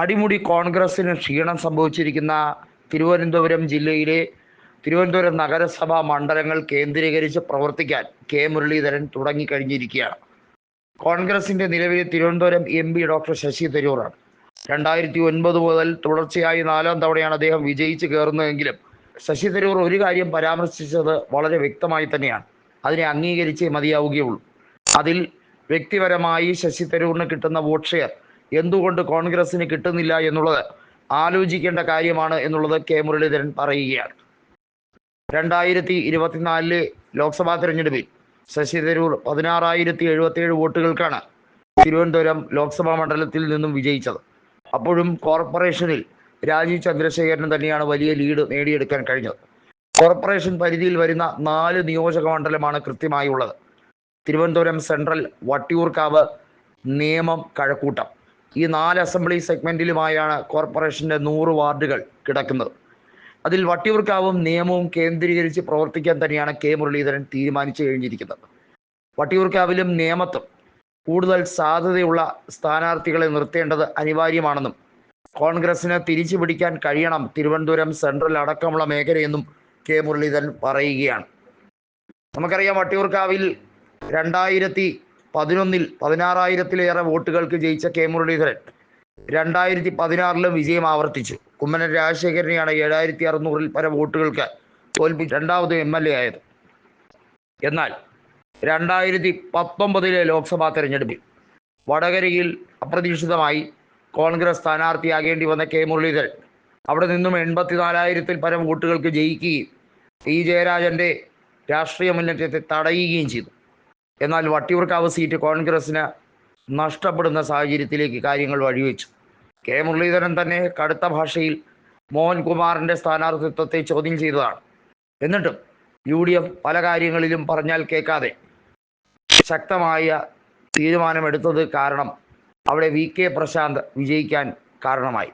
അടിമുടി കോൺഗ്രസിന് ക്ഷീണം സംഭവിച്ചിരിക്കുന്ന തിരുവനന്തപുരം ജില്ലയിലെ തിരുവനന്തപുരം നഗരസഭാ മണ്ഡലങ്ങൾ കേന്ദ്രീകരിച്ച് പ്രവർത്തിക്കാൻ കെ മുരളീധരൻ തുടങ്ങിക്കഴിഞ്ഞിരിക്കുകയാണ്. കോൺഗ്രസിന്റെ നിലവിലെ Thiruvananthapuram M P doctor Shashi തരൂറാണ്. രണ്ടായിരത്തി ഒൻപത് മുതൽ തുടർച്ചയായി നാലാം തവണയാണ് അദ്ദേഹം വിജയിച്ച് കയറുന്നതെങ്കിലും ശശി തരൂർ ഒരു കാര്യം പരാമർശിച്ചത് വളരെ വ്യക്തമായി തന്നെയാണ്. അതിനെ അംഗീകരിച്ചേ മതിയാവുകയുള്ളൂ. അതിൽ വ്യക്തിപരമായി ശശി തരൂറിന് കിട്ടുന്ന വോട്ട് ഷെയർ എന്തുകൊണ്ട് കോൺഗ്രസിന് കിട്ടുന്നില്ല എന്നുള്ളത് ആലോചിക്കേണ്ട കാര്യമാണ് എന്നുള്ളത് കെ മുരളീധരൻ പറയുകയാണ്. രണ്ടായിരത്തി ഇരുപത്തിനാലിലെ ലോക്സഭാ തെരഞ്ഞെടുപ്പിൽ ശശി തരൂർ പതിനാറായിരത്തി എഴുപത്തിയേഴ് വോട്ടുകൾക്കാണ് തിരുവനന്തപുരം ലോക്സഭാ മണ്ഡലത്തിൽ നിന്നും വിജയിച്ചത്. അപ്പോഴും കോർപ്പറേഷനിൽ രാജീവ് ചന്ദ്രശേഖരൻ തന്നെയാണ് വലിയ ലീഡ് നേടിയെടുക്കാൻ കഴിഞ്ഞത്. കോർപ്പറേഷൻ പരിധിയിൽ വരുന്ന നാല് നിയോജക മണ്ഡലമാണ് കൃത്യമായി ഉള്ളത് തിരുവനന്തപുരം സെൻട്രൽ വട്ടിയൂർക്കാവ് നിയമം കഴക്കൂട്ടം. ഈ നാല് അസംബ്ലി സെഗ്മെന്റിലുമായാണ് കോർപ്പറേഷന്റെ നൂറ് വാർഡുകൾ കിടക്കുന്നത്. അതിൽ വട്ടിയൂർക്കാവും നിയമവും കേന്ദ്രീകരിച്ച് പ്രവർത്തിക്കാൻ തന്നെയാണ് കെ മുരളീധരൻ തീരുമാനിച്ചു കഴിഞ്ഞിരിക്കുന്നത്. വട്ടിയൂർക്കാവിലും നിയമത്തും കൂടുതൽ സാധ്യതയുള്ള സ്ഥാനാർത്ഥികളെ നിർത്തേണ്ടത് അനിവാര്യമാണെന്നും കോൺഗ്രസിന് തിരിച്ചു പിടിക്കാൻ കഴിയണം തിരുവനന്തപുരം സെൻട്രൽ അടക്കമുള്ള മേഖലയെന്നും കെ മുരളീധരൻ പറയുകയാണ്. നമുക്കറിയാം വട്ടിയൂർക്കാവിൽ രണ്ടായിരത്തി പതിനൊന്നിൽ പതിനാറായിരത്തിലേറെ വോട്ടുകൾക്ക് ജയിച്ച കെ മുരളീധരൻ രണ്ടായിരത്തി പതിനാറിലും വിജയം ആവർത്തിച്ചു. കുമ്മനം രാജശേഖരനെയാണ് ഏഴായിരത്തി അറുന്നൂറിൽ പര വോട്ടുകൾക്ക് തോൽപ്പിച്ച് രണ്ടാമത് എം എൽ എ ആയത്. എന്നാൽ രണ്ടായിരത്തി പത്തൊമ്പതിലെ ലോക്സഭാ തെരഞ്ഞെടുപ്പിൽ വടകരയിൽ അപ്രതീക്ഷിതമായി കോൺഗ്രസ് സ്ഥാനാർത്ഥിയാകേണ്ടി വന്ന കെ മുരളീധരൻ അവിടെ നിന്നും എൺപത്തിനാലായിരത്തിൽ പരം വോട്ടുകൾക്ക് ജയിക്കുകയും പി ജയരാജന്റെ രാഷ്ട്രീയ മുന്നേറ്റത്തെ തടയുകയും ചെയ്തു. എന്നാൽ വട്ടിയൂർക്കാവ് സീറ്റ് കോൺഗ്രസിന് നഷ്ടപ്പെടുന്ന സാഹചര്യത്തിലേക്ക് കാര്യങ്ങൾ വഴിവെച്ചു. കെ മുരളീധരൻ തന്നെ കടുത്ത ഭാഷയിൽ മോഹൻകുമാറിന്റെ സ്ഥാനാർത്ഥിത്വത്തെ ചോദ്യം ചെയ്തതാണ്. എന്നിട്ടും യു ഡി എഫ് പല കാര്യങ്ങളിലും പറഞ്ഞാൽ കേൾക്കാതെ ശക്തമായ തീരുമാനമെടുത്തത് കാരണം അവിടെ വി കെ പ്രശാന്ത് വിജയിക്കാൻ കാരണമായി.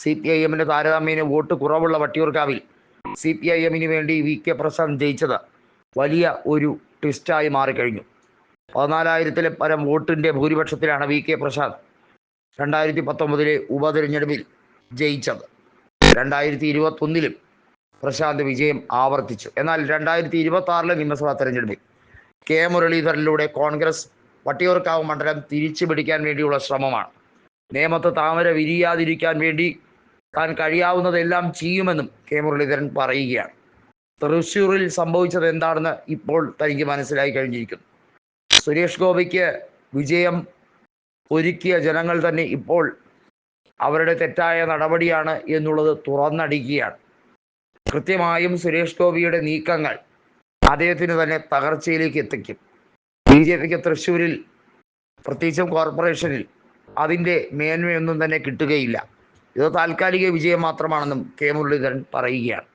സി പി ഐ എമ്മിന് താരതമ്യേന വോട്ട് കുറവുള്ള വട്ടിയൂർക്കാവിൽ സി പി ഐ എമ്മിന് വേണ്ടി വി കെ പ്രശാന്ത് ജയിച്ചത് വലിയ ഒരു ട്വിസ്റ്റായി മാറിക്കഴിഞ്ഞു. പതിനാലായിരത്തിലെ പരം വോട്ടിന്റെ ഭൂരിപക്ഷത്തിലാണ് വി കെ പ്രസാദ് രണ്ടായിരത്തി പത്തൊമ്പതിലെ ഉപതെരഞ്ഞെടുപ്പിൽ ജയിച്ചത്. രണ്ടായിരത്തി ഇരുപത്തൊന്നിലും പ്രശാന്ത് വിജയം ആവർത്തിച്ചു. എന്നാൽ രണ്ടായിരത്തി ഇരുപത്തി ആറിലെ നിയമസഭാ തെരഞ്ഞെടുപ്പിൽ കെ മുരളീധരനിലൂടെ കോൺഗ്രസ് വട്ടിയൂർക്കാവ് മണ്ഡലം തിരിച്ചു പിടിക്കാൻ വേണ്ടിയുള്ള ശ്രമമാണ്. നിയമത്ത് താമര വിരിയാതിരിക്കാൻ വേണ്ടി താൻ കഴിയാവുന്നതെല്ലാം ചെയ്യുമെന്നും കെ മുരളീധരൻ പറയുകയാണ്. തൃശ്ശൂരിൽ സംഭവിച്ചത് എന്താണെന്ന് ഇപ്പോൾ തനിക്ക് മനസ്സിലായി കഴിഞ്ഞിരിക്കുന്നു. സുരേഷ് ഗോപിക്ക് വിജയം ഒരുക്കിയ ജനങ്ങൾ തന്നെ ഇപ്പോൾ അവരുടെ തെറ്റായ നടപടിയാണ് എന്നുള്ളത് തുറന്നടിക്കുകയാണ്. കൃത്യമായും സുരേഷ് ഗോപിയുടെ നീക്കങ്ങൾ അദ്ദേഹത്തിന് തന്നെ തകർച്ചയിലേക്ക് എത്തിക്കും. ബി ജെ പിക്ക് തൃശ്ശൂരിൽ പ്രത്യേകിച്ചും കോർപ്പറേഷനിൽ അതിന്റെ മേന്മയൊന്നും തന്നെ കിട്ടുകയില്ല. ഇത് താൽക്കാലിക വിജയം മാത്രമാണെന്നും കെ മുരളീധരൻ പറയുകയാണ്.